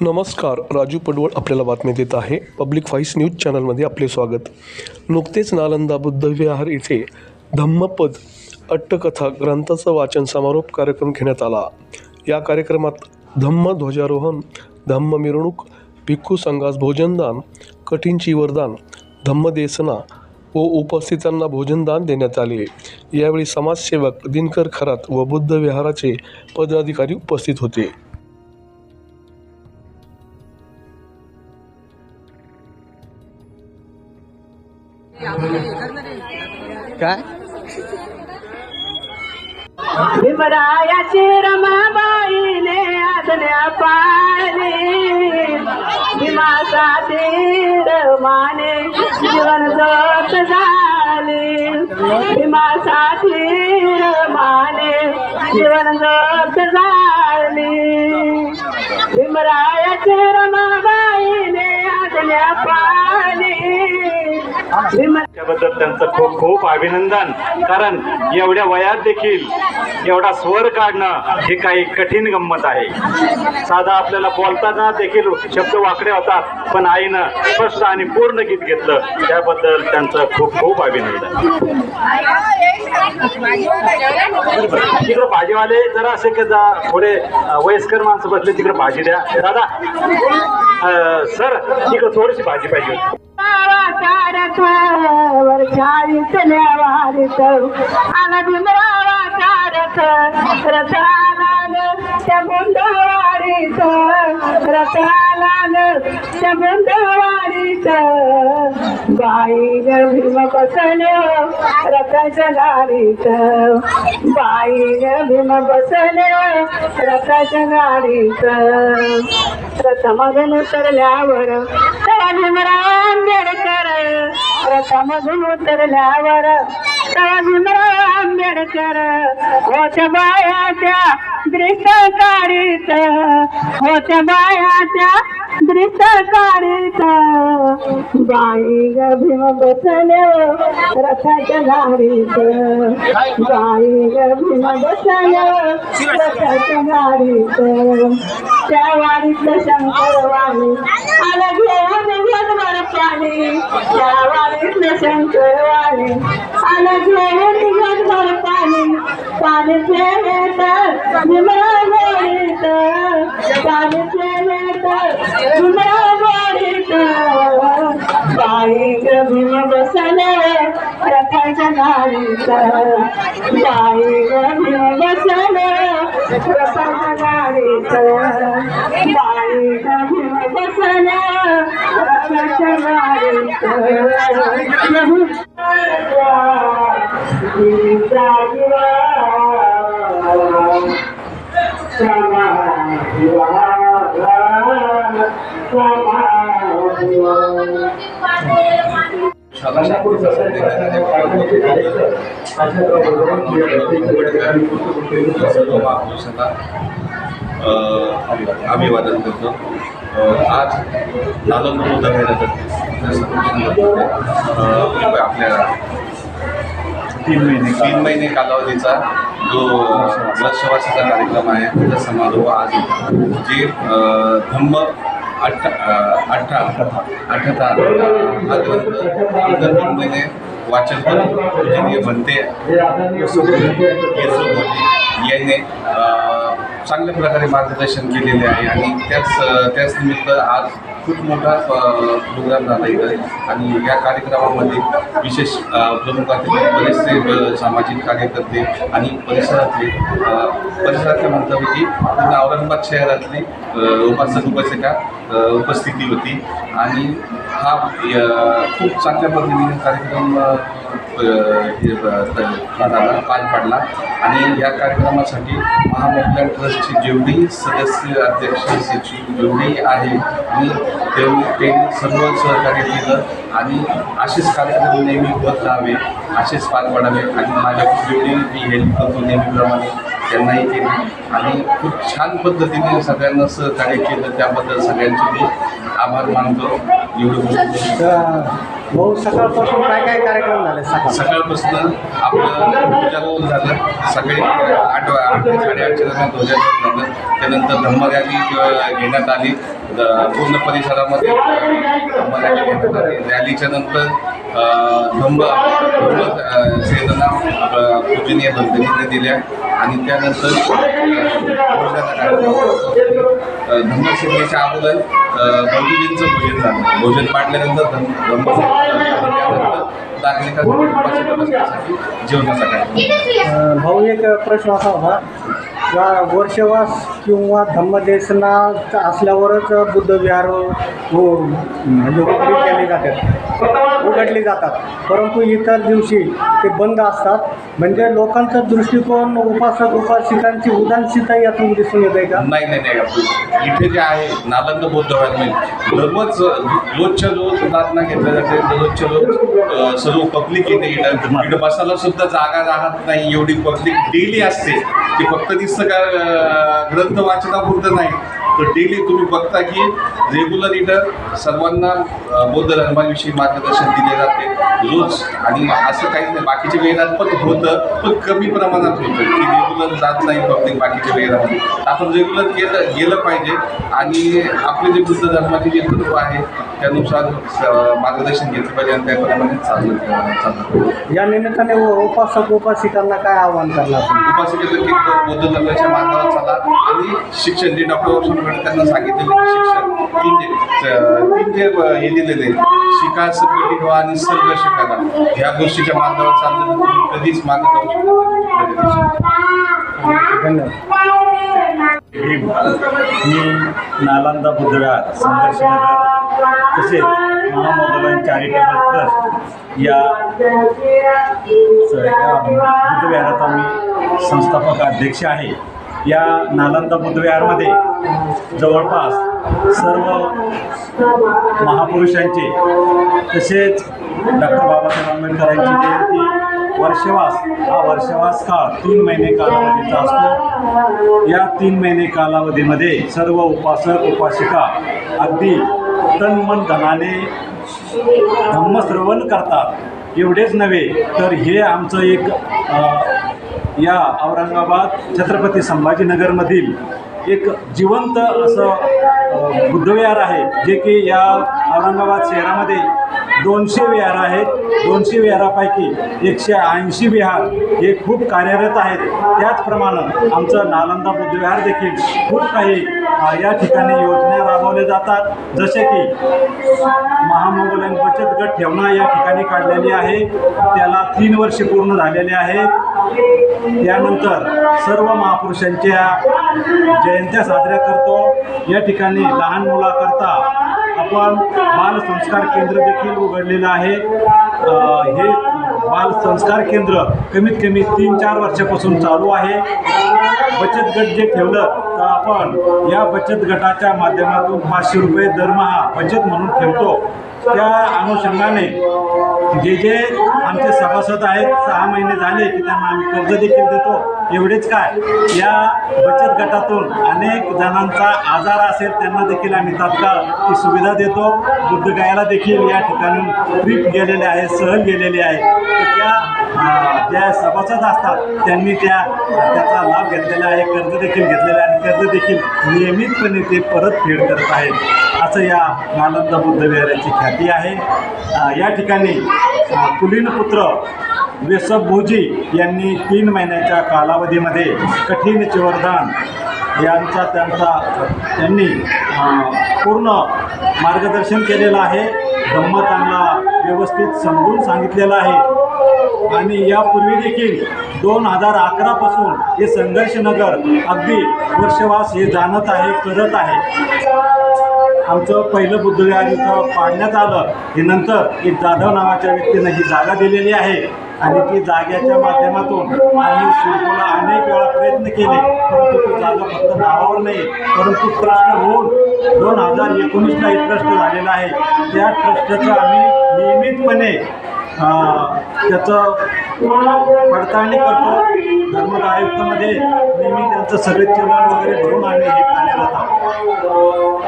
नमस्कार राजू पडवळ आपल्याला बातमी देत आहे पब्लिक व्हॉइस न्यूज चॅनलमध्ये आपले स्वागत. नुकतेच नालंदा बुद्धविहार येथे धम्मपद अट्टकथा ग्रंथाचं वाचन समारोप कार्यक्रम घेण्यात आला. या कार्यक्रमात धम्म ध्वजारोहण धम्म मिरवणूक भिक्खू संघास भोजनदान कठीणची वरदान धम्मदेसना व उपस्थितांना भोजनदान देण्यात आले. यावेळी समाजसेवक दिनकर खरात व बुद्ध विहाराचे पदाधिकारी उपस्थित होते. काय? भीमरायाची रमाबाईने आदल्या पाळली. भीमासाठी रमाने जीवन जोत झाली. भीमासाठी रमाने जीवन जोत झाली. भीमरायाची रमाबाईने आदल्या पाळली. भीमरा त्याबद्दल त्यांचं खूप खूप अभिनंदन. कारण एवढ्या वयात देखील एवढा स्वर काढणं हे काही कठीण गंमत आहे. साधा आपल्याला बोलताना देखील शब्द वाकडे होतात पण आईनं स्पष्ट आणि पूर्ण गीत घेतलं त्याबद्दल त्यांचं खूप खूप अभिनंदन. तिकडे भाजीवाले जरा असे की जा थोडे वयस्कर माणसं बसले तिकडे भाजी द्या. दादा सर तिकडे थोडीशी भाजी पाहिजे होती. वर चाळीसल्या वारीत आला भीमरावा कारक रथाला त्या त्या गुंडवाडीत बाई ग भीम बसन रथाच्या गाडीत बाई ग भीम बसन रथाच्या गाडीत रथमधून उतरल्यावर तेव्हा भीमराव आंबेडकर रथामधून उतरल्यावर तेव्हा भीमराव आंबेडकर होत्या बायाच्या दृश्य काढीत होत्या बायाच्या दृश्य काढीत बाई ग भीम बसले रथाच्या गाडीत बाई ग भीम बसले रथाच्या गाडीत त्या वाडीतलं शंकरवाणी आलं घेऊन जगभर पाणी त्या वाडीतलं शंकरवाणी आलं घेऊन जगभर पाणी पाणी प्रेमे तर भीमरा पाणी तर भीमरा गोडीत बाई भीम बसले रथाच्या गाडीत. बाई ग बसले रथाच्या गाडीत तर रथाच्या गाडीत सर्व महापुरुषांना अ, अभिवादन करतो आज नालंद आपल्या तीन महिने. तीन महिने कालावधीचा जो वर्षवासाचा कार्यक्रम आहे त्याचा समारोह आज जे धम्म अठ्ठा अठ्ठा अठ्ठा हा ग्रंथ इतर तीन महिने वाचन करून पूजनीय बनते. याने अ, चांगल्या प्रकारे मार्गदर्शन केलेले आहे आणि त्याच त्याच निमित्त आज खूप मोठा प्रोग्राम झाला इथं. आणि या कार्यक्रमामध्ये विशेष प्रमुखातील प्रमुख बरेचसे सामाजिक कार्यकर्ते आणि परिसरातले अ, परिसरातल्या म्हणतापैकी पूर्ण औरंगाबाद शहरातली उपासक उपासिका उपस्थिती होती. आणि हा खूप चांगल्या पद्धतीने कार्यक्रम पार पाडला. आणि या कार्यक्रमासाठी महामंडळ ट्रस्टची जेवढी सदस्य अध्यक्ष सचिव जेवढी आहे मी तेवढी ते सर्व सहकार्य केलं. आणि असेच कार्यक्रम नेहमी होत राहावे असेच पार पाडावे. आणि माझ्याकडून जेवढी मी हेल्प करतो नेहमीप्रमाणे त्यांनाही केली. आणि खूप छान पद्धतीने सगळ्यांना सहकार्य केलं. त्याबद्दल सगळ्यांचे मी आभार मानतो. एवढं भाऊ सकाळपासून काय काय कार्यक्रम झाले? सकाळ. सकाळपासून आपलं ध्वजारोहण झालं. सकाळी आठ आठ ते साडेआठच्या दरम्यान ध्वजारोहण झालं. त्यानंतर धम्मरॅली किंवा घेण्यात आली. पूर्ण परिसरामध्ये धम्म रॅली घेण्यात आली. रॅलीच्या नंतर अ, धम्म धम्म अ, सेना पूजनीय भंतनीने दिल्या. आणि त्यानंतर अ, अगोदर अ, भोजन झालं. भोजन पाडल्यानंतर जेवणाचा कार्यक्रम भाऊ एक प्रश्न असा होता. का वर्षवास किंवा धम्मदेशना असल्यावरच बुद्धविहार हो, हो- म्हणजे उघडी जातात उघडले जातात. परंतु इतर दिवशी ते बंद असतात. म्हणजे लोकांचा दृष्टिकोन उपासक उपासिकांची उदासीनता यातून दिसून येते का? नाही नाही नाही. इथे जे आहे नालंद बौद्ध वाङ्मय दररोज रोजच्या रोज प्रार्थना घेतल्या जाते. रोजच्या रोज सर्व पब्लिक येते इथं बसायला सुद्धा जागा राहत नाही. एवढी पब्लिक डेली असते. ते फक्त दिसतं का ग्रंथ वाचनापुरतं नाही. तर डेली तुम्ही बघता की रेग्युलर इथं सर्वांना बौद्ध धर्माविषयी मार्गदर्शन दिले जाते. रोज. आणि असं काहीच नाही. बाकीच्या वेळात पण होतं पण कमी प्रमाणात होतं. की रेग्युलर जात नाही पब्लिक बाकीच्या वेळामध्ये आपण रेग्युलर गेलं गेलं पाहिजे. आणि आपले जे बुद्ध धर्माचे जे तत्व आहे त्यानुसार मार्गदर्शन घेतलं पाहिजे आणि त्याप्रमाणे चाललं. या निमित्ताने उपासक उपासिकांना काय आव्हान करणार? उपासिकेचं की बौद्ध धर्माच्या मार्गावर चाला. आणि शिक्षण जे डॉक्टर बाबासाहेब त्यांना सांगितलेलं शिक्षण. तीन जे हे दिलेले शिका संघटित व्हा आणि सर्व शिकायला. ह्या गोष्टीच्या मार्गावर चाललं तुम्ही कधीच मागे जाऊ शकत धन्यवाद. मी नालंदा बुद्धविहार संघर्षनगर. तसेच महामोगलान चॅरिटेबल ट्रस्ट या स- या बुद्धविहाराचा मी संस्थापक अध्यक्ष आहे. या नालंदा बुद्धविहारमध्ये जवळपास सर्व महापुरुषांचे तसेच डॉक्टर बाबासाहेब आंबेडकरांची जयंती वर्षवास हा वर्षवास काळ तीन महिने कालावधीचा असतो. या तीन महिने कालावधीमध्ये सर्व उपासक उपासिका अगदी तन मन धनाने धम्मश्रवण करतात. एवढेच नव्हे तर हे आमचं एक या औरंगाबाद छत्रपती संभाजीनगरमधील एक जिवंत असं बुद्धविहार आहे जे की या औरंगाबाद शहरामध्ये दोनशे विहार आहेत. दोनशे विहारापैकी एकशे ऐंशी विहार हे खूप कार्यरत आहेत. त्याचप्रमाणे आमचं नालंदा बुद्धविहार देखील खूप काही या ठिकाणी योजना राबवल्या जातात. जसे की महामोगलन बचत गट ठेवणा या ठिकाणी काढलेली आहे. त्याला तीन वर्ष पूर्ण झालेले आहेत त्यानंतर सर्व महापुरुषांच्या जयंत्या साजऱ्या करतो. या ठिकाणी लहान मुलाकरता आपण बाल संस्कार केंद्र देखील उघडलेलं आहे. हे बाल संस्कार केंद्र कमीत कमी तीन चार वर्षापासून चालू आहे. बचत गट जे ठेवलं तर आपण या बचत गटाच्या माध्यमातून पाचशे रुपये दरमहा बचत म्हणून ठेवतो. त्या अनुषंगाने जे जे आमचे सभासद आहेत सहा महिने झाले की त्यांना आम्ही कर्ज देखील देतो. एवढेच काय? या बचत गटातून अनेक जणांचा आजार असेल त्यांना देखील आम्ही तात्काळ ती सुविधा देतो. बुद्धगायाला देखील या ठिकाणी ट्रीप गेलेले आहे सहल गेलेली आहे. तर त्या ज्या सभासद असतात त्यांनी त्या त्याचा लाभ घेतलेला आहे कर्ज देखील घेतलेलं आहे आणि कर्ज देखील नियमितपणे ते परतफेड करत आहेत. असं या नालंदा बुद्धविहाराची ख्याती आहे. या ठिकाणी कुलीन पुत्र वेसब भोजी यांनी तीन महिन्याच्या कालावधीमध्ये कठीण चिवरदान यांचा त्यांचा त्यांनी पूर्ण मार्गदर्शन केलेलं आहे. धम्म त्यांना व्यवस्थित समजून सांगितलेलं आहे. आणि यापूर्वी देखील दोन हजार अकरापासून हे संघर्षनगर अगदी वर्षवास हे जाणत आहे करत आहे. आमचं पहिलं बुद्धविहार इथं पाडण्यात आलं. हे नंतर एक जाधव नावाच्या व्यक्तीनं ही जागा दिलेली आहे. आणि ती जाग्याच्या माध्यमातून आम्ही शिरकोला अनेक वेळा प्रयत्न केले परंतु ती जागा फक्त नावावर नाही परंतु ट्रस्ट होऊन दोन हजार एकोणीसला हे ट्रस्ट झालेला आहे. त्या ट्रस्टचं आम्ही नियमितपणे त्याचं पडताळणी करतो. धर्मद आयुक्तामध्ये नेहमी त्यांचं सगळे चलन वगैरे भरून आम्ही हे कार्यरत आहोत